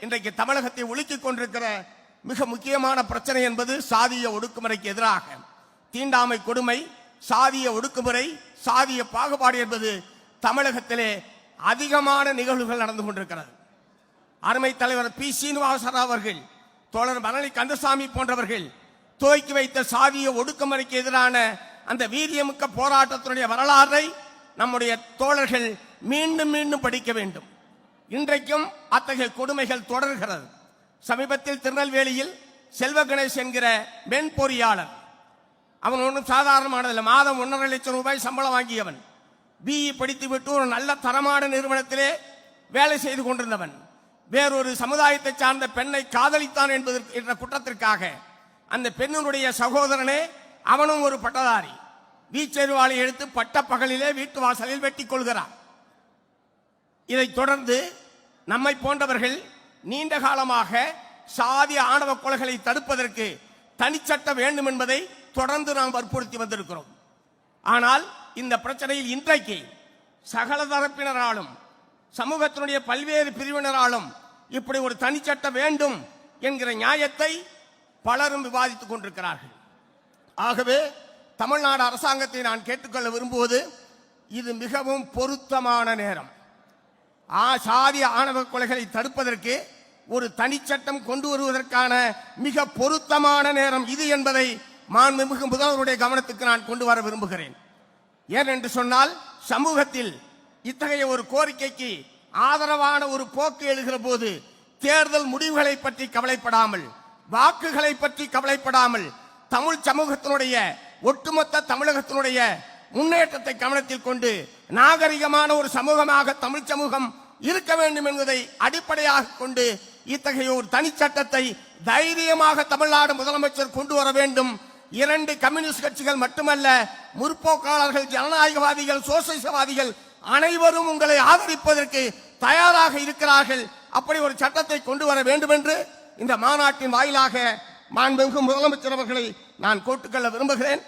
இன்றைக்கு தமிழகத்தை ஒழுக்கிக் கொண்டிருக்கிற மிக முக்கியமான பிரச்சனை என்பது சாதிய ஒடுக்குமுறைக்கு எதிராக. தீண்டாமை கொடுமை சாதிய ஒடுக்குமுறை சாதிய பாகுபாடு என்பது தமிழகத்திலே அதிகமான நிகழ்வுகள் நடந்து கொண்டிருக்கிறது. அருமை தலைவர் பி. சீனிவாசராவ் அவர்கள் தோழர் மணலி கந்தசாமி போன்றவர்கள் துவக்கி வைத்த சாதிய ஒடுக்குமுறைக்கு எதிரான அந்த வீரியமிக்க போராட்டத்தினுடைய வரலாறை நம்முடைய தோழர்கள் மீண்டும் மீண்டும் படிக்க வேண்டும். இன்றைக்கும் அத்தகைய கொடுமைகள் தொடர்கிறது. சமீபத்தில் திருநெல்வேலியில் செல்வ கணேஷ் என்கிற பெண் பொறியாளர் அவன் ஒன்றும் சாதாரணமானதில்லை. மாதம் ஒன்றரை லட்சம் ரூபாய் சம்பளம் வாங்கியவன். பிஇ படித்துவிட்டு ஒரு நல்ல தரமான நிறுவனத்திலே வேலை செய்து கொண்டிருந்தவன். வேறொரு சமுதாயத்தை சார்ந்த பெண்ணை காதலித்தான் என்பதற்கு என்ற குற்றத்திற்காக அந்த பெண்ணினுடைய சகோதரனே அவனும் ஒரு பட்டதாரி. வீச்செருவாளை எடுத்து பட்ட பகலிலே வீட்டு வாசலில் வெட்டிக் கொள்கிறான். இதைத் தொடர்ந்து நம்மை போன்றவர்கள் நீண்ட காலமாக சாதி ஆணவ கொலைகளை தடுப்பதற்கு தனிச்சட்டம் வேண்டும் என்பதை தொடர்ந்து நாம் வற்புறுத்தி வந்திருக்கிறோம். ஆனால் இந்த பிரச்சனையில் இன்றைக்கு சகல தரப்பினராலும் சமூகத்தினுடைய பல்வேறு பிரிவினராலும் இப்படி ஒரு தனிச்சட்டம் வேண்டும் என்கிற நியாயத்தை பலரும் விவாதித்துக் கொண்டிருக்கிறார்கள். ஆகவே தமிழ்நாடு அரசாங்கத்தை நான் கேட்டுக்கொள்ள விரும்புவது இது மிகவும் பொருத்தமான நேரம். ஆ சாதி ஆணவ கொலைகளை தடுப்பதற்கு ஒரு தனிச்சட்டம் கொண்டு வருவதற்கான மிக பொருத்தமான நேரம் இது என்பதை மாண்புமிகு முதல்வருடைய கவனத்துக்கு நான் கொண்டு வர விரும்புகிறேன். ஏனென்று சொன்னால் சமூகத்தில் இத்தகைய ஒரு கோரிக்கைக்கு ஆதரவான ஒரு போக்கு எழுகிற போது தேர்தல் முடிவுகளை பற்றி கவலைப்படாமல் வாக்குகளை பற்றி கவலைப்படாமல் தமிழ் சமூகத்தினுடைய ஒட்டுமொத்த தமிழகத்தினுடைய முன்னேற்றத்தை கவனத்தில் கொண்டு நாகரிகமான ஒரு சமூகமாக தமிழ் சமூகம் இருக்க வேண்டும் என்பதை அடிப்படையாக கொண்டு இத்தகைய ஒரு தனிச்சட்டத்தை தைரியமாக தமிழ்நாடு முதலமைச்சர் கொண்டு வர வேண்டும். இரண்டு கம்யூனிஸ்ட் கட்சிகள் மட்டுமல்ல முற்போக்காளர்கள் ஜனநாயகவாதிகள் சோசியலிசவாதிகள் அனைவரும் உங்களை ஆதரிப்பதற்கு தயாராக இருக்கிறார்கள். அப்படி ஒரு சட்டத்தை கொண்டு வர வேண்டும் என்று இந்த மாநாட்டின் வாயிலாக மாண்புமிகு முதலமைச்சர் அவர்களை நான் கோட்டுக்கொள்ள விரும்புகிறேன்.